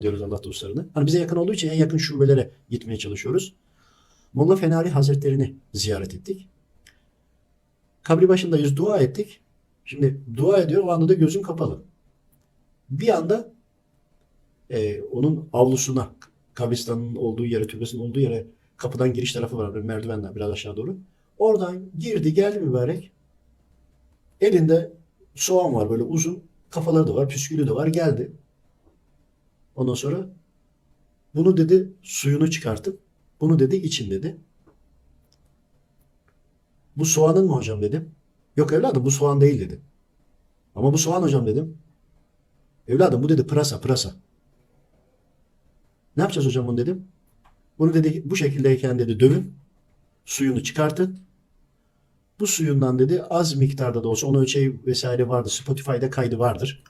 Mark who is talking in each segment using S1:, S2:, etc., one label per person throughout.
S1: diyoruz Allah dostlarını. Hani bize yakın olduğu için en yakın şubelere gitmeye çalışıyoruz. Molla Fenari Hazretlerini ziyaret ettik. Kabri başındayız, dua ettik. Şimdi dua ediyor, o anda da gözüm kapalı. Bir anda e, onun avlusuna, kabristanın olduğu yere, türbesinin olduğu yere kapıdan giriş tarafı var, böyle merdivenler biraz aşağı doğru. Oradan girdi, geldi mübarek. Elinde soğan var böyle uzun, kafaları da var, püskülü de var, geldi. Ondan sonra bunu dedi suyunu çıkartıp bunu dedi için dedi. Bu soğanın mı hocam dedim. Yok evladım bu soğan değil dedi. Ama bu soğan hocam dedim. Evladım bu dedi pırasa pırasa. Ne yapacağız hocam bunu dedim. Bunu dedi bu şekildeyken dedi dövün. Suyunu çıkartın. Bu suyundan dedi az miktarda da olsa onun ölçeği vesaire vardı. Spotify'da kaydı vardır.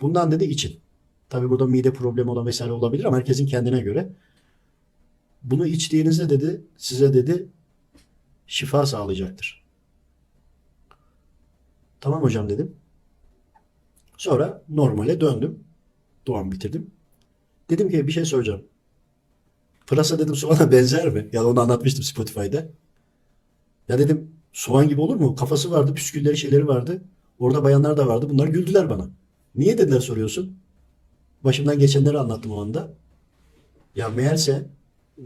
S1: Bundan dedi için. Tabi burada mide problemi olan vesaire olabilir ama herkesin kendine göre. Bunu içtiğinizde dedi size dedi şifa sağlayacaktır. Tamam hocam dedim. Sonra normale döndüm. Duam bitirdim. Dedim ki bir şey soracağım. Pırasa dedim soğana benzer mi? Ya onu anlatmıştım Spotify'da. Ya dedim soğan gibi olur mu? Kafası vardı, püskülleri şeyleri vardı. Orada bayanlar da vardı. Bunlar güldüler bana. Niye dediler soruyorsun? Başımdan geçenleri anlattım o anda. Ya meğerse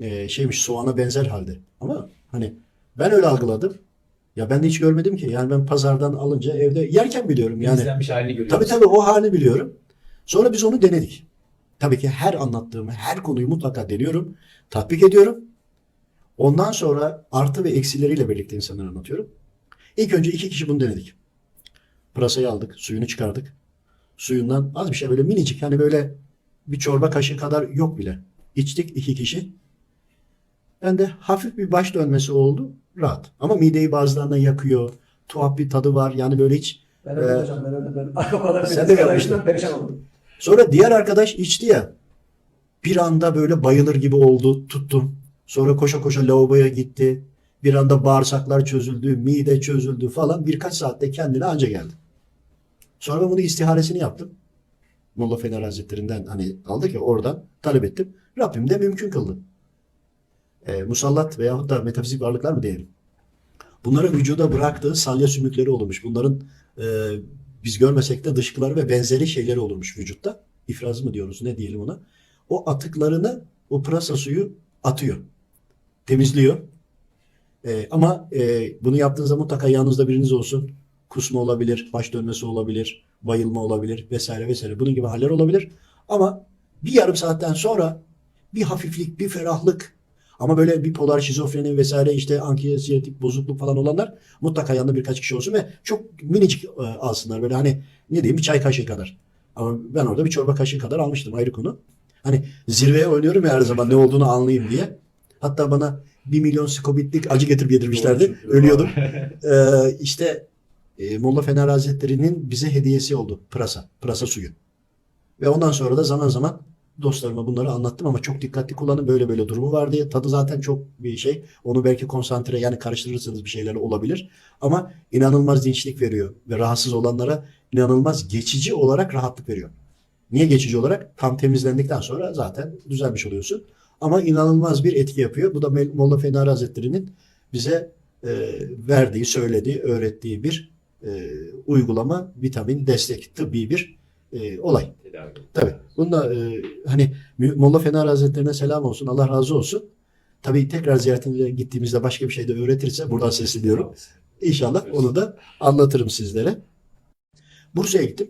S1: e, şeymiş soğana benzer halde. Ama hani ben öyle algıladım. Ya ben de hiç görmedim ki. Yani ben pazardan alınca evde yerken biliyorum. Yani
S2: İzlenmiş halini görüyoruz.
S1: Tabii tabii o halini biliyorum. Sonra biz onu denedik. Tabii ki her anlattığım her konuyu mutlaka deniyorum. Tatbik ediyorum. Ondan sonra artı ve eksileriyle birlikte insanlara anlatıyorum. İlk önce iki kişi bunu denedik. Pırasayı aldık, suyunu çıkardık. Suyundan az bir şey böyle minicik hani böyle bir çorba kaşığı kadar yok bile. İçtik iki kişi. Ben de hafif bir baş dönmesi oldu. Rahat. Ama mideyi bazılarına yakıyor. Tuhaf bir tadı var. Yani böyle hiç
S3: Ben öyle
S1: Ee,
S3: hocam ben öyle ben arka kadar
S1: sen de yapmıştın?
S3: perişan oldum.
S1: Sonra diğer arkadaş içti ya. Bir anda böyle bayılır gibi oldu. Tuttum. Sonra koşa koşa lavaboya gitti. Bir anda bağırsaklar çözüldü, mide çözüldü falan. Birkaç saatte kendine anca geldi. Sonra bunu istiharesini yaptım. Molla Fener Hazretlerinden hani aldık ya oradan talep ettim. Rabbim de mümkün kıldı. E, musallat veyahut da metafizik varlıklar mı diyelim. Bunların vücuda bıraktığı salya sümükleri olurmuş. Bunların e, biz görmesek de dışkıları ve benzeri şeyleri olurmuş vücutta. İfraz mı diyoruz ne diyelim ona. O atıklarını o pırasa suyu atıyor. Temizliyor. Ee, ama e, bunu yaptığınızda mutlaka yanınızda biriniz olsun. Kusma olabilir, baş dönmesi olabilir, bayılma olabilir vesaire vesaire. Bunun gibi haller olabilir. Ama bir yarım saatten sonra bir hafiflik, bir ferahlık ama böyle bipolar, şizofreni vesaire işte anksiyetik bozukluk falan olanlar mutlaka yanında birkaç kişi olsun ve çok minicik e, alsınlar. Böyle hani ne diyeyim bir çay kaşığı kadar. Ama ben orada bir çorba kaşığı kadar almıştım ayrı konu. Hani zirveye oynuyorum ya her zaman ne olduğunu anlayayım diye. Hatta bana bir milyon skobitlik acı getirip yedirmişlerdi. Ölüyordum. Ee, işte e, Molla Fener Hazretleri'nin bize hediyesi oldu. Pırasa. Pırasa suyu. Ve ondan sonra da zaman zaman dostlarıma bunları anlattım ama çok dikkatli kullanın böyle böyle durumu var diye. Tadı zaten çok bir şey. Onu belki konsantre yani karıştırırsanız bir şeyler olabilir. Ama inanılmaz dinçlik veriyor. Ve rahatsız olanlara inanılmaz geçici olarak rahatlık veriyor. Niye geçici olarak? Tam temizlendikten sonra zaten düzelmiş oluyorsun. Ama inanılmaz bir etki yapıyor. Bu da Molla Fenari Hazretleri'nin bize e, verdiği, söylediği, öğrettiği bir e, uygulama, vitamin, destek, tıbbi bir e, olay.
S2: Tedavi.
S1: Tabii. Bunda e, hani Molla Fener Hazretlerine selam olsun. Allah razı olsun. Tabii tekrar ziyaretine gittiğimizde başka bir şey de öğretirse buradan sesleniyorum. İnşallah onu da anlatırım sizlere. Bursa'ya gittim.